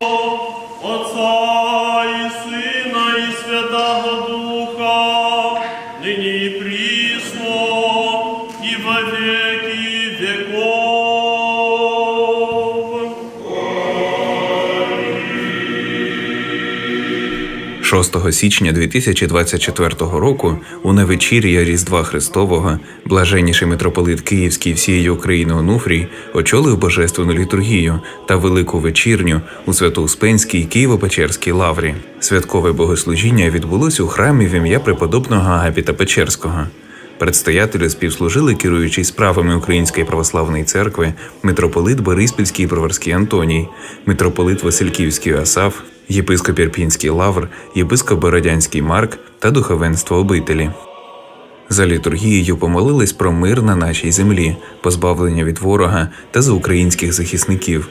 哦6 січня 2024 року у навечір'я Різдва Христового блаженніший митрополит Київський всієї України Онуфрій очолив божественну літургію та велику вечірню у Свято-Успенській Києво-Печерській лаврі. Святкове богослужіння відбулось у храмі в ім'я преподобного Агапіта Печерського. Предстоятелі співслужили керуючий справами Української православної церкви митрополит Бориспільський і Броварський Антоній, митрополит Васильківський Асаф, єпископ Ірпінський Лавр, єпископ Бородянський Марк та духовенство обителі. За літургією помолились про мир на нашій землі, позбавлення від ворога та за українських захисників.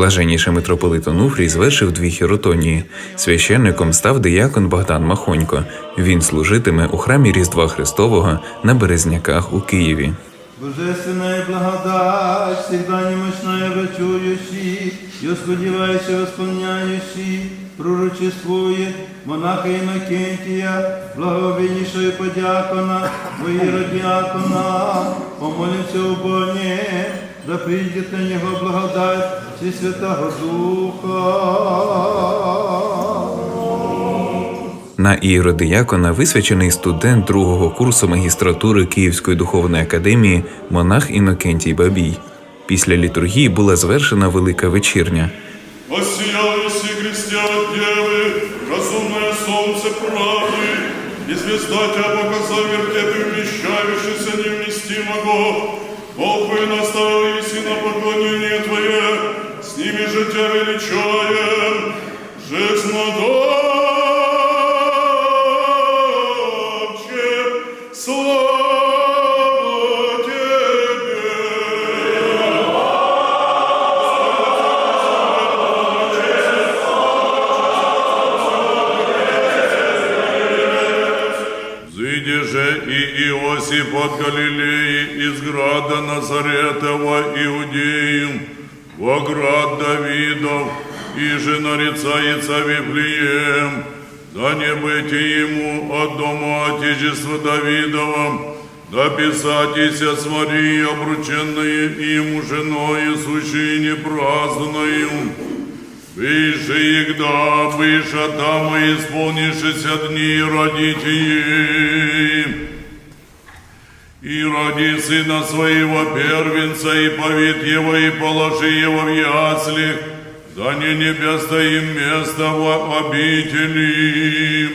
Блаженніший митрополит Онуфрій звершив дві хіротонії. Священником став диякон Богдан Махонько. Він служитиме у храмі Різдва Христового на Березняках у Києві. Божественная благодать, всегда немощная врачующий, и ускудевающий, восполняющий, пророчествует монаха Иннокентия, благовейнейшего подьякона, воиродиакона, помолимся о Боне, да придет на него благодать Всі Святого Духа. На ієродиякона висвячений студент другого курсу магістратури Київської духовної академії монах Інокентій Бабій. Після літургії була звершена велика вечірня. Осияли все христиан девы, разумное солнце правды, и звезда тебя показал вертепы, вмещающийся невместимого. Бог вы и Иосиф от Галилеи из града Назаретова Иудеем, во град Давидов, и же нарицается да не быть ему от дома Отечества Давидова, да писатися с Марией, обрученной ему женой, сущей непраздною, Выше их да, выше там и исполнившися дни родите. И роди сына своего первенца, и повид его, и положи его в ясли, да не небесно им место в обители.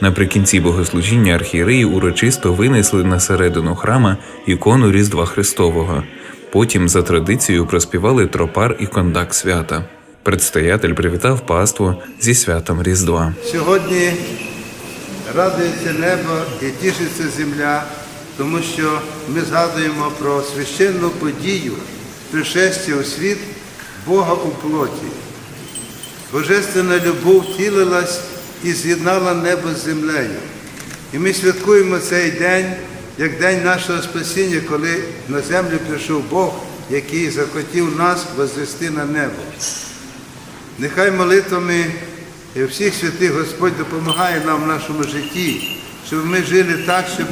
Наприкінці богослужіння архієреї урочисто винесли на середину храма ікону Різдва Христового. Потім, за традицією, проспівали тропар і кондак свята. Предстоятель привітав паству зі святом Різдва. Сьогодні радується небо і тішиться земля, тому що ми згадуємо про священну подію пришестя у світ Бога у плоті. Божественна любов втілилась і з'єднала небо з землею. І ми святкуємо цей день як день нашого спасіння, коли на землю прийшов Бог, який захотів нас возвести на небо. Нехай молитвами всіх святих Господь допомагає нам в нашому житті, щоб ми жили так, щоб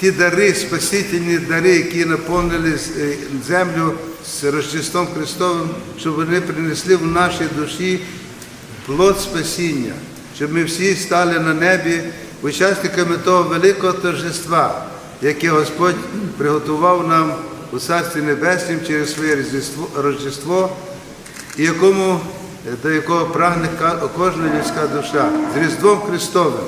ті дари, спасительні дари, які наповнили е, землю з Рождеством Христовим, щоб вони принесли в наші душі плод спасіння, щоб ми всі стали на небі учасниками того великого торжества, яке Господь приготував нам у Царстві Небеснім через своє Рождество, і якому, до якого прагне кожна людська душа з Різдвом Христовим.